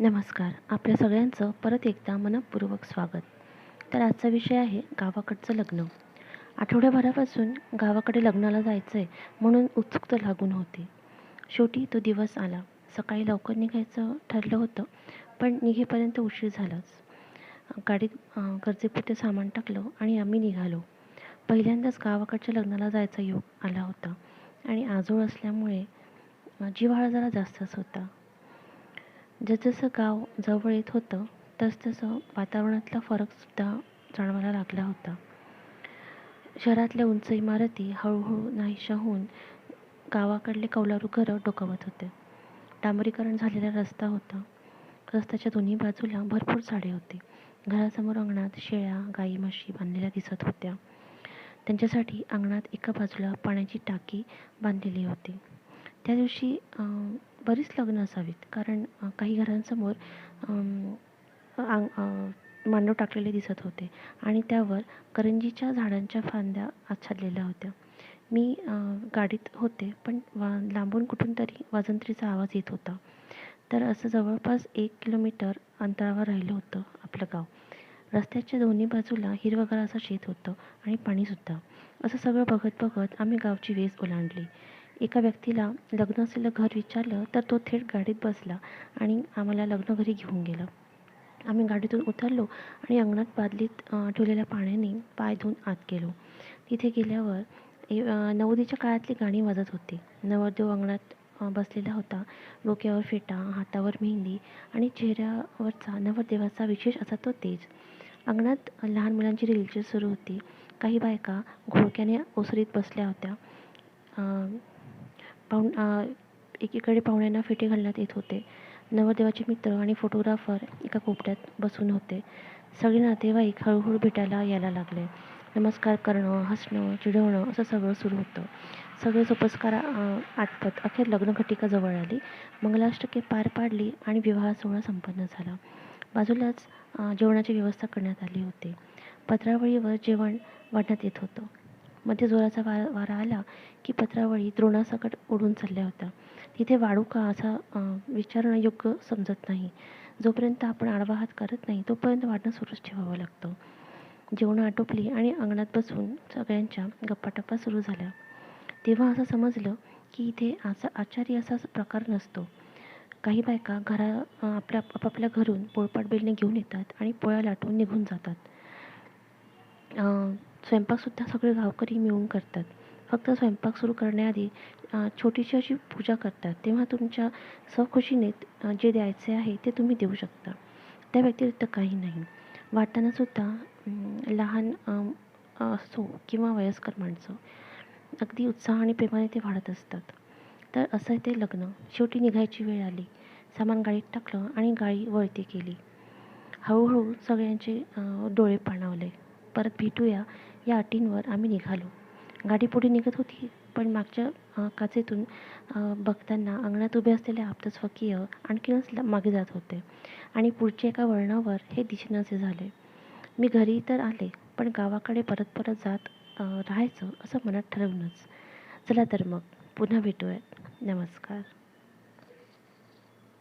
नमस्कार. आपल्या सगळ्यांचं परत एकदा मनपूर्वक स्वागत. तर आजचा विषय आहे गावाकडचं लग्न. आठवड्याभरापासून गावाकडे लग्नाला जायचं आहे म्हणून उत्सुकता लागून होती. शेवटी तो दिवस आला. सकाळी लवकर निघायचं ठरलं होतं पण निघेपर्यंत उशीर झालाच. गाडीत गरजेपुरते सामान टाकलं आणि आम्ही निघालो. पहिल्यांदाच गावाकडच्या लग्नाला जायचा योग आला होता आणि आजोळ असल्यामुळे जिव्हाळा जरा जास्तच होता. जसजसं गाव जवळ येत होतं तसतसं वातावरणातला फरकसुद्धा जाणवायला लागला होता. शहरातल्या उंच इमारती हळूहळू नाहीशा होऊन गावाकडले कौलारू घरं डोकावत होते. डांबरीकरण झालेला रस्ता होता. रस्त्याच्या दोन्ही बाजूला भरपूर झाडे होती. घरासमोर अंगणात शेळ्या गाई म्हशी बांधलेल्या दिसत होत्या. त्यांच्यासाठी अंगणात एका बाजूला पाण्याची टाकी बांधलेली होती. त्या दिवशी बरीच लग्न असावीत. कारण काही घरांसमोर आंग मांडव टाकलेले दिसत होते. आणि त्यावर करंजीच्या झाडांच्या फांद्या आच्छादलेल्या होत्या. मी गाडीत होते पण वा लांबून कुठून तरी वाजंत्रीचा आवाज येत होता. तर असं जवळपास एक किलोमीटर अंतरावर राहिलं होतं आपलं गाव. रस्त्याच्या दोन्ही बाजूला हिरवंगार असं शेत होतं आणि पाणीसुद्धा. असं सगळं बघत बघत आम्ही गावची वेस ओलांडली. एका व्यक्तीला लग्न असलेलं घर विचारलं तर तो थेट गाडीत बसला आणि आम्हाला लग्न घरी घेऊन गेलं. आम्ही गाडीतून उतरलो आणि अंगणात बादलीत ठेवलेल्या पाण्याने पाय धुवून आत गेलो. तिथे गेल्यावर ए- काळातली गाणी वाजत होती. नवरदेव अंगणात बसलेला होता. डोक्यावर फेटा हातावर मेहंदी आणि चेहऱ्यावरचा नवरदेवाचा विशेष असा तो तेज. अंगणात लहान मुलांची रिलचेल सुरू होती. काही बायका घोळक्याने ओसरीत बसल्या होत्या. पाहुण एकीकडे पाहुण्यांना फेटे घालण्यात येत होते. नवरदेवाचे मित्र आणि फोटोग्राफर एका कोपऱ्यात बसून होते. सगळे नातेवाईक हळूहळू भेटायला यायला लागले. नमस्कार करणं हसणं चिडवणं असं सगळं सुरू होतं. सगळे सोपस्कार आटपत अखेर लग्नघटिका जवळ आली. मंगलाष्टके पार पाडली आणि विवाह सोहळा संपन्न झाला. बाजूलाच जेवणाची व्यवस्था करण्यात आली होती. पत्रावळीवर जेवण वाढण्यात येत होतं. मध्ये जोराचा वा वारा आला की पत्रावळी द्रोणासकट उडून चालल्या होत्या. तिथे वाढू का असा विचारणं योग्य समजत नाही. जोपर्यंत आपण आडवा हात करत नाही तोपर्यंत वाढणं सुरूच ठेवावं लागतं. जेवणं आटोपली आणि अंगणात बसून सगळ्यांच्या गप्पाटप्पा सुरू झाल्या. तेव्हा असं समजलं की इथे असा आचारी असा प्रकार नसतो. काही बायका घरा आपल्या आपापल्या घरून पोळपाट बेलणे घेऊन येतात आणि पोळ्या लाटून निघून जातात. स्वयंपाकसुद्धा सगळे गावकरी मिळून करतात. फक्त स्वयंपाक सुरू करण्याआधी छोटीशी अशी पूजा करतात. तेव्हा तुमच्या स्वखुशीने जे द्यायचे आहे ते तुम्ही देऊ शकता. त्या व्यतिरिक्त काही नाही. वाटतानासुद्धा लहान असो किंवा वयस्कर माणसं अगदी उत्साह आणि प्रेमाने ते वाढत असतात. तर असं ते लग्न. शेवटी निघायची वेळ आली. सामान गाडीत टाकलं आणि गाडी वळती केली हळूहळू सगळ्यांचे डोळे पाणावले. परत भेटूया. या अटींवर आम्ही निघालो. गाडी पुढे निघत होती पण मागच्या काचेतून बघताना अंगणात उभे असलेले आप्तस्वकीय आणखीनच मागे जात होते. आणि पुढच्या एका वळणावर हे दिसेनासे झाले. मी घरी तर आले पण गावाकडे परत परत जात राहायचं असं मनात ठरवूनच. चला तर मग पुन्हा भेटूयात. नमस्कार.